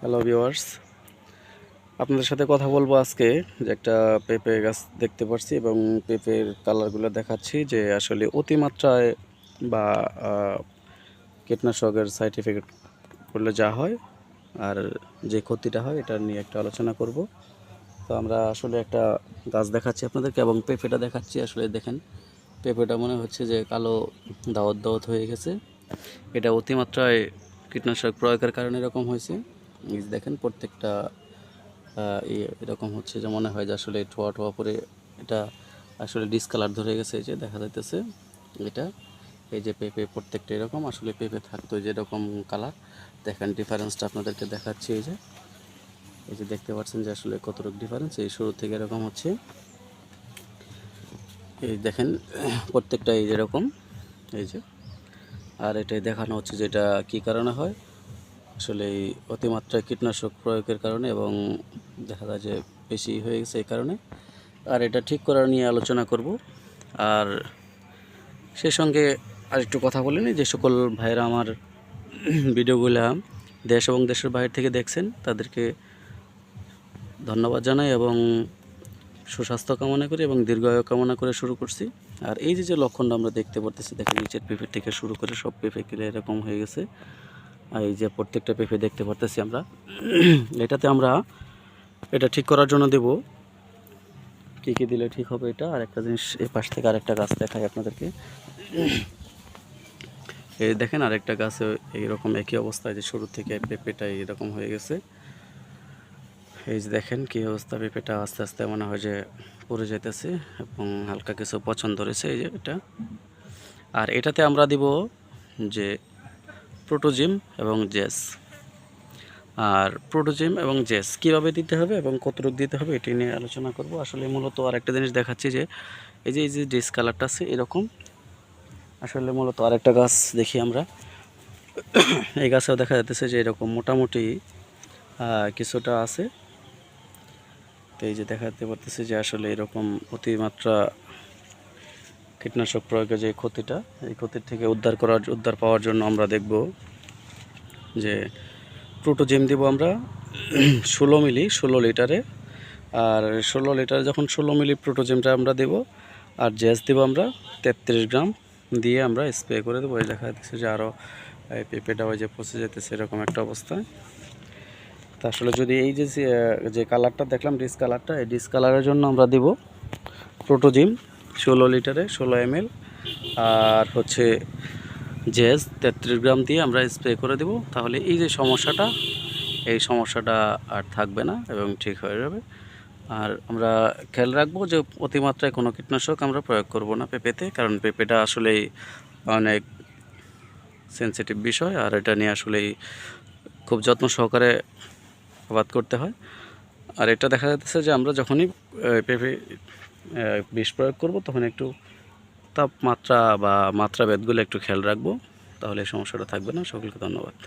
Hello viewers আপনাদের সাথে কথা বলব আজকে যে একটা পেঁপে গাছ দেখতে পাচ্ছি এবং পেঁপের কালারগুলো দেখাচ্ছি যে আসলে অতিমাত্রায় বা কীটনাশকের সাইড এফেক্ট করলে যা হয় আর যে ক্ষতিটা হয় এটা নিয়ে একটা আলোচনা করব। তো আমরা আসলে একটা গাছ দেখাচ্ছি আপনাদেরকে এবং পেঁপেটা দেখাচ্ছি আসলে দেখেন, পেঁপেটা মনে হচ্ছে যে কালো দাওয়াত দাওয়াত হয়ে গেছে। এটা অতিমাত্রায় কীটনাশক প্রয়োগের কারণে এরকম হয়েছে। যে দেখেন প্রত্যেকটা এরকম হচ্ছে যে মনে হয় যে আসলে ঠোয়া ঠোয়া পরে এটা আসলে ডিসকালার ধরে গেছে, এই যে দেখা যাইতেছে এটা, এই যে পেঁপে প্রত্যেকটা এরকম, আসলে পেঁপে থাকতো যেরকম কালার দেখেন ডিফারেন্সটা আপনাদেরকে দেখাচ্ছি, এই যে এই যে দেখতে পাচ্ছেন যে আসলে কতটুকু ডিফারেন্স এই শুরু থেকে এরকম হচ্ছে। এই দেখেন প্রত্যেকটা এই যেরকম এই যে, আর এটাই দেখানো হচ্ছে যে এটা কী কারণে হয়? আসলে এই অতিমাত্রায় কীটনাশক প্রয়োগের কারণে এবং দেখা যায় যে বেশি হয়ে গেছে এই কারণে। আর এটা ঠিক করার নিয়ে আলোচনা করব। আর সেই সঙ্গে আর একটু কথা বলে নিই। যে সকল ভাইয়েরা আমার ভিডিওগুলা দেশ এবং দেশের বাইরে থেকে দেখছেন, তাদেরকে ধন্যবাদ জানাই এবং সুস্বাস্থ্য কামনা করি এবং দীর্ঘায়ু কামনা করে শুরু করছি। আর এই যে যে লক্ষণটা আমরা দেখতে পারতেছি, দেখেন নিচের পেঁপে থেকে শুরু করে সব পেঁপে কিলে এরকম হয়ে গেছে। এই যে প্রত্যেকটা পেঁপে দেখতে পারতেছি আমরা। এটাতে আমরা এটা ঠিক করার জন্য দেব। কী কী দিলে ঠিক হবে এটা? আর একটা জিনিস এই পাশ থেকে আরেকটা গাছ দেখাই আপনাদেরকে। এই দেখেন আরেকটা গাছে এইরকম একই অবস্থায় যে শুরু থেকে পেঁপেটা এরকম হয়ে গেছে। এই যে দেখেন কি অবস্থা, পেঁপেটা আস্তে আস্তে মনে হয় যে পড়ে যেতেছে এবং হালকা কিছু পছন্দ রয়েছে এই যে এটা। আর এটাতে আমরা দিব যে প্রোটোজিম এবং জেস। আর প্রোটোজিম এবং জেস কীভাবে দিতে হবে এবং কত কতটুকু দিতে হবে এটি নিয়ে আলোচনা করব। আসলে মূলত আর একটা জিনিস দেখাচ্ছি যে, এই যে এই যে ডিস কালারটা আছে এরকম, আসলে মূলত আরেকটা গাছ দেখি আমরা। এই গাছেও দেখা যাচ্ছে যে এরকম মোটামুটি কিছুটা আছে। তো এই যে দেখাতে পারতেছে যে আসলে এরকম অতিমাত্রা কীটনাশক প্রয়োগে যে ক্ষতিটা, এই ক্ষতির থেকে উদ্ধার করার, উদ্ধার পাওয়ার জন্য আমরা দেখব যে প্রোটোজিম দেব আমরা ষোলো মিলি, ষোলো লিটারে। আর ষোলো লিটারে যখন ষোলো মিলি প্রোটোজিমটা আমরা দেব, আর জেস দেবো আমরা তেত্রিশ গ্রাম, দিয়ে আমরা স্প্রে করে দেবো। এই দেখা যাচ্ছে যে আরও পেঁপেটা ওই যে পচে যেতেছে, এরকম একটা অবস্থায় তা আসলে যদি এই যে- যে কালারটা দেখলাম ডিস কালারটা এই ডিস কালারের জন্য আমরা দিব প্রোটোজিম। ষোলো লিটারে, ষোলো এম আর হচ্ছে জেস, তেত্রিশ গ্রাম দিয়ে আমরা স্প্রে করে দেব। তাহলে এই যে সমস্যাটা, এই সমস্যাটা আর থাকবে না এবং ঠিক হয়ে যাবে। আর আমরা খেয়াল রাখব যে অতিমাত্রায় কোনো কীটনাশক আমরা প্রয়োগ করব না পেঁপেতে, কারণ পেঁপেটা আসলেই অনেক সেনসিটিভ বিষয়, আর এটা নিয়ে আসলেই খুব যত্ন সহকারে আবাদ করতে হয়। আর এটা দেখা যাচ্ছে যে আমরা যখনই পেঁপে বিষ প্রয়োগ করব, তখন একটু তাপমাত্রা বা মাত্রা ভেদগুলো একটু খেয়াল রাখব, তাহলে সমস্যাটা থাকবে না। সকলকে ধন্যবাদ।